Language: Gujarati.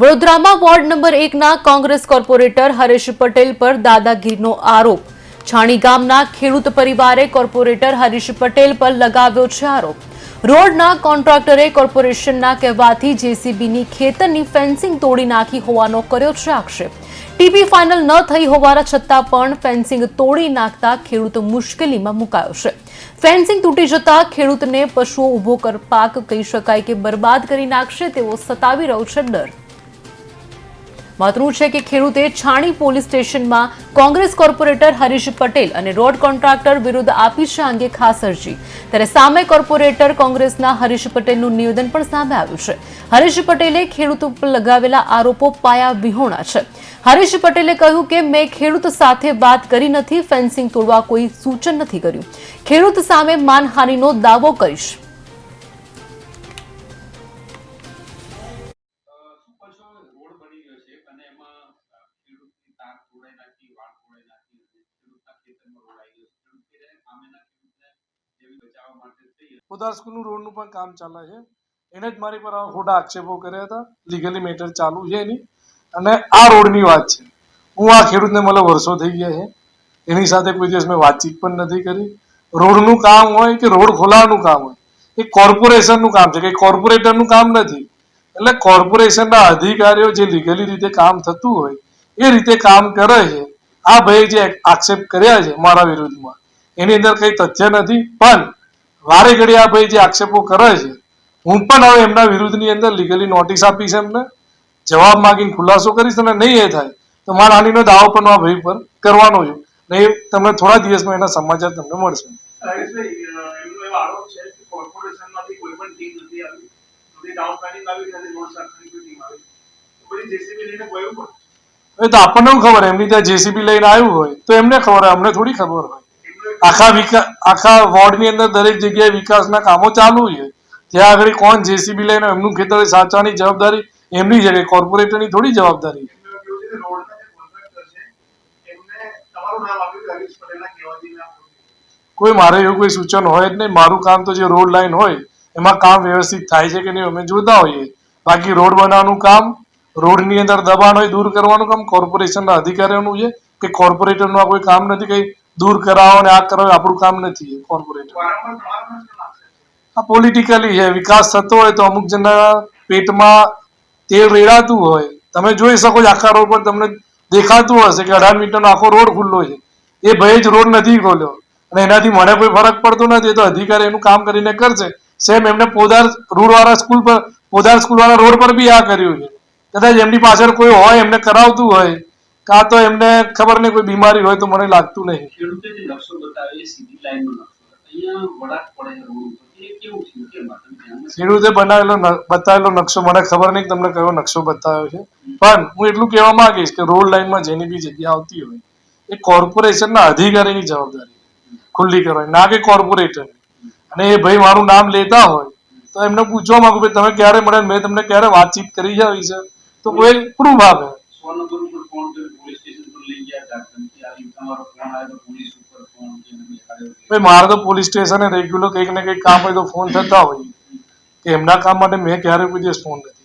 વડોદરામાં વોર્ડ નંબર એકના કોંગ્રેસ કોર્પોરેટર હરેશ પટેલ પર દાદાગીરીનો આરોપ. છાણી ગામના ખેડૂત પરિવારે કોર્પોરેટર હરીશ પટેલ પર લગાવ્યો છે આરોપ. રોડના કોન્ટ્રાક્ટરે કોર્પોરેશનના કહેવાથી જેસીબીની ખેતરની ફેન્સિંગ તોડી નાખી હોવાનો કર્યો છે આક્ષેપ. ટીપી ફાઇનલ ન થઈ હોવાના છતાં પણ ફેન્સિંગ તોડી નાખતા ખેડૂત મુશ્કેલીમાં મુકાયો છે. ફેન્સિંગ તૂટી જતા ખેડૂતને પશુઓ ઊભો કર પાક કહી શકાય કે બરબાદ કરી નાખશે તેવો સતાવી રહ્યો છે ડર. મહત્વનું છે કે ખેડૂતે છાણી પોલીસ સ્ટેશનમાં કોંગ્રેસ કોર્પોરેટર હરીશ પટેલ અને રોડ કોન્ટ્રાક્ટર વિરુદ્ધ આપી છે અંગે ખાસ અરજી. ત્યારે સામે કોર્પોરેટર કોંગ્રેસના હરીશ પટેલનું નિવેદન પણ સામે આવ્યું છે. હરીશ પટેલે ખેડૂત ઉપર લગાવેલા આરોપો પાયા વિહોણા છે. હરીશ પટેલે કહ્યું કે, મેં ખેડૂત સાથે વાત કરી નથી, ફેન્સિંગ તોડવા કોઈ સૂચન નથી કર્યું. ખેડૂત સામે માનહાનિનો દાવો કરીશ. સ્કૂલનું રોડનું પણ કામ ચાલે છે. એને જ મારી પર ખોટા આક્ષેપો કર્યા હતા. લીગલી મેટર ચાલુ છે એની. અને આ રોડની વાત છે. હું આ ખેડૂતને મને વર્ષો થઈ ગયા છે. એની સાથે કોઈ દિવસ મેં વાતચીત પણ નથી કરી. રોડનું કામ હોય કે રોડ ખોલાવાનું કામ હોય? એ કોર્પોરેશનનું કામ છે. કે કોર્પોરેટરનું કામ નથી. એટલે કોર્પોરેશનના અધિકારીઓ જે લીગલી રીતે કામ થતું હોય, એ રીતે કામ કરે છે. આ ભાઈ જે આક્ષેપ કર્યા છે મારા વિરુદ્ધમાં એની અંદર કંઈ તથ્ય નથી, પણ વારે ઘડી આ ભાઈ જે આક્ષેપો કરે છે, હું પણ હવે એમના વિરુદ્ધની અંદર લીગલી નોટિસ આપીશ એમને, જવાબ માંગીને ખુલાસો કરીશ અને નહીં એ થાય, તો મારા હાનીનો દાવો પણ આ ભાઈ પર કરવાનો છે. નહીં, તમને થોડા દિવસમાં એના સમાચાર તમને મળશે હરેશભાઈ, અ, એમનો એવો આરોપ છે કે કોર્પોરેશનમાંથી કોઈ પણ ટીમ નથી આવી બધી ટાઉન પ્લાનિંગ આવી નથી રોડ શાખાની કોઈ ટીમ આવી તો બધી જેસીબી લઈને ગયું પણ એ તો આપણને ખબર? એમની ત્યાં જેસીબી લઈને આવ્યું હોય, તો એમને ખબર હોય, અમને થોડી ખબર હોય. આખા વિકાસ આખા વોર્ડની અંદર દરેક જગ્યાએ વિકાસના કામો ચાલુ છે. ત્યાં આગળ કોણ જેસીબી લઈને એમનું ખેતર સાચવાની જવાબદારી, એમની જગ્યાએ કોર્પોરેટરની થોડી જવાબદારી. કોઈ મારે એવું કોઈ સૂચન હોય જ નહીં. મારું કામ તો જે રોડ લાઈન હોય, એમાં કામ વ્યવસ્થિત થાય છે કે નહીં, અમે જોતા હોઈએ. બાકી રોડ બનાવવાનું કામ રોડની અંદર દબાણ હોય દૂર કરવાનું કામ કોર્પોરેશનના અધિકારીઓનું છે કે કોર્પોરેટરનું આ કોઈ કામ નથી, કંઈ દૂર કરાવો ને આ કરાવો આપણું કામ નથી કોર્પોરેટર આ પોલિટિકલી છે, વિકાસ થતો હોય તો અમુક જણના પેટમાં તેલ રેડાતું હોય. તમે જોઈ શકો છો, આખા રોડ પર તમને દેખાતું હશે કે અઢાર મીટરનો આખો રોડ ખુલ્લો છે. એ ભય જ રોડ નથી ખોલ્યો. અને એનાથી મને કોઈ ફરક પડતો નથી તો અધિકારી એનું કામ કરીને કરશે. સેમ એમને પોદાર રૂડવાળા સ્કૂલ પર, પોદાર સ્કૂલવાળા રોડ પર બી આ કર્યું છે. કદાચ એમની પાછળ કોઈ હોય એમને કરાવતું હોય કાં તો એમને ખબર નહીં કોઈ બીમારી હોય તો મને લાગતું નહીં. ખેડૂતે જે નકશો બતાવ્યો એ સીધી લાઈનનો બનાવેલો બતાવેલો નકશો. મને ખબર નહીં તમને કયો નકશો બતાવ્યો છે. પણ હું એટલું કહેવા માંગીશ કે રોડ લાઈનમાં જેની બી જગ્યા આવતી હોય એ કોર્પોરેશનના અધિકારીની જવાબદારી ખુલ્લી કરવાની. ના કે કોર્પોરેટર અને એ ભાઈ મારું નામ લેતા હોય તો એમને પૂછવા માંગુ કે તમે ક્યારે મળે મેં તમને ક્યારે વાતચીત કરી છે? તો કોઈ પ્રૂફ આપે. ભાઈ મારે તો પોલીસ સ્ટેશને રેગ્યુલર કંઈક ને કંઈક કામ હોય તો ફોન થતા હોય. કે એમના કામ માટે મેં ક્યારે કોઈ દિવસ ફોન નથી.